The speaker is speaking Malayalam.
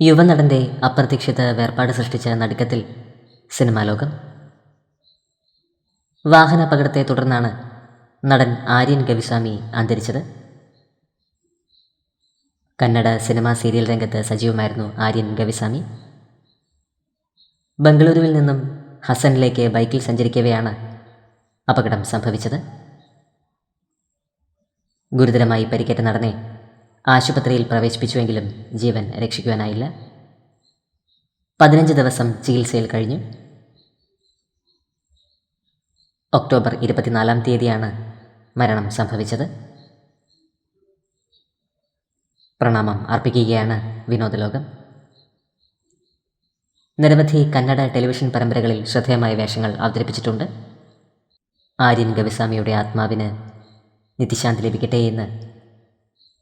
യുവനടന്റെ അപ്രതീക്ഷിത വേർപാട് സൃഷ്ടിച്ച നടുക്കത്തിൽ സിനിമാലോകം. വാഹനാപകടത്തെ തുടർന്നാണ് നടൻ ആര്യൻ ഗവിസ്വാമി അന്തരിച്ചത്. കന്നഡ സിനിമാ സീരിയൽ രംഗത്ത് സജീവമായിരുന്നു ആര്യൻ ഗവിസ്വാമി. ബംഗളൂരുവിൽ നിന്നും ഹസനിലേക്ക് ബൈക്കിൽ സഞ്ചരിക്കവെയാണ് അപകടം സംഭവിച്ചത്. ഗുരുതരമായി പരിക്കേറ്റ നടനെ ആശുപത്രിയിൽ പ്രവേശിപ്പിച്ചുവെങ്കിലും ജീവൻ രക്ഷിക്കുവാനായില്ല. പതിനഞ്ച് ദിവസം ചികിത്സയിൽ കഴിഞ്ഞു. ഒക്ടോബർ ഇരുപത്തിനാലാം തീയതിയാണ് മരണം സംഭവിച്ചത്. പ്രണാമം അർപ്പിക്കുകയാണ് വിനോദലോകം. നിരവധി കന്നഡ ടെലിവിഷൻ പരമ്പരകളിൽ ശ്രദ്ധേയമായ വേഷങ്ങൾ അവതരിപ്പിച്ചിട്ടുണ്ട്. ആര്യൻ ഗവിസ്വാമിയുടെ ആത്മാവിന് നിത്യശാന്തി ലഭിക്കട്ടെ എന്ന്